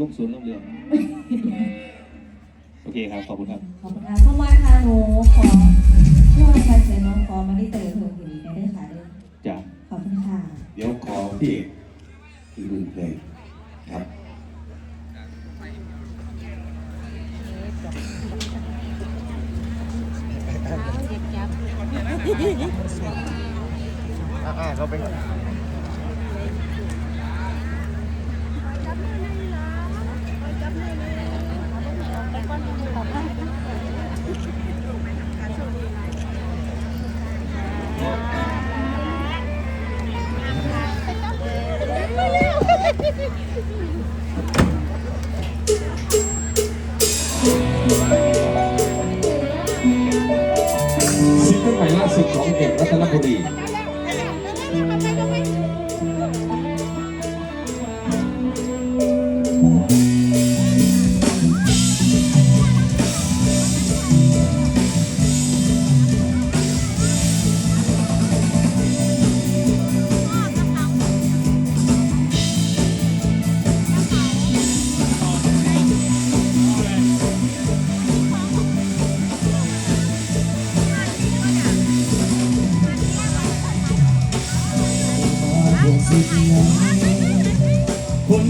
ลูกศูนย์ลูกเรืองโอเคครับ ขอบคุณครับ ขอบคุณครับข้ามาค่ะหนูขอช่วยกันเสียน้องขอมาได้เตยเธออยู่ดีได้ค่ะด้ยจ้ะขอบคุณค่ะ เดี๋ยวขอพี่อีกหนึ่งเพลง ซิงเกิลใหม่ล่าสุดของเอกรัตนบุรี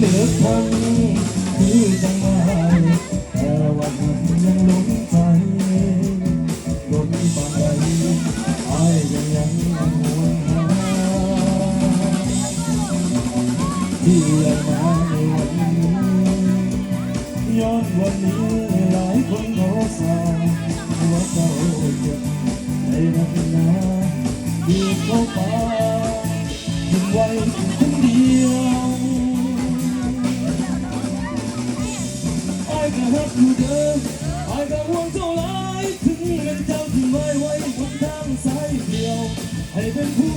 เหนือคงคือจังมาแต่ว่ายังหลงใจหลงไปอายยังยังหวงหาที่ยังมาในวันนี้ย้อนวันนี้หลายคนขอสาว่าเจ้าเจ็บในรักนาที่เขาไป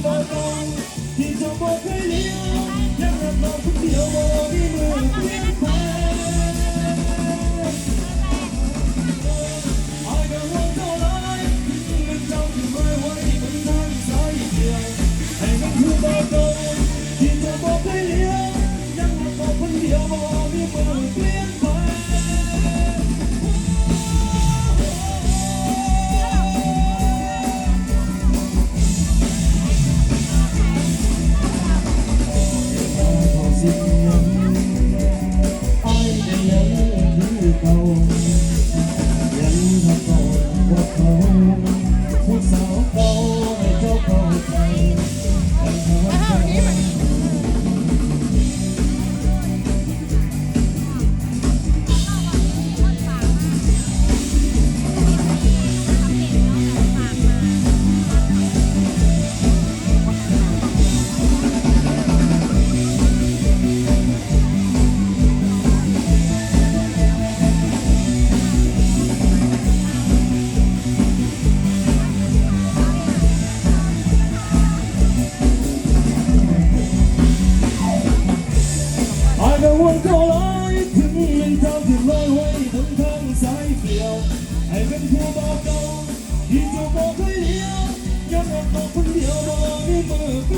เป็นผู้บ่ตรงที่เจ้าบอกให้เลี้ยวยังรักเราคนเดียวบ่มีมือเปลี่ยนแป ให้เป็นผู้บอกเราที่จะบอกให้เลี้ยวยังรักเราคนเดียวบ่มีมือเป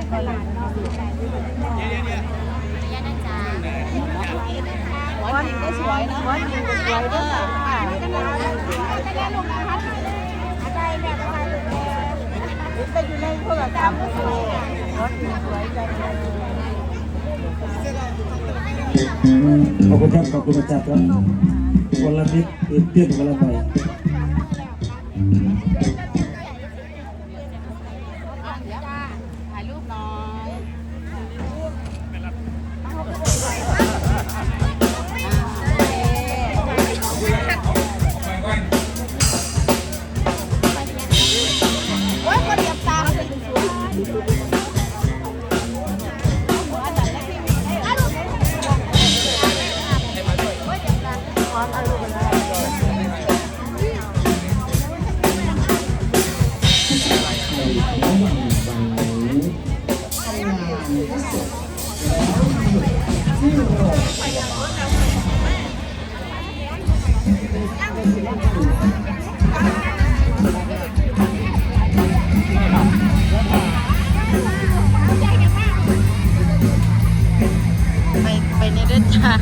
ร์บอลดีเนี่ยตลาดเนาะยานะจ๊ะบอลก็สวยนะบอลก็สวยด้วยค่ะไม่ได้ลงนะได้แม่ก็ได้ลูกแม่แต่อยู่ในโทรศัพท์ก็สวยบอลสวยจังเลยขอบคุณครับขอบคุณอาจารย์ครับวันละนิดตื่นเต้นวันละหน่อย ไปไปในเดือนจ้า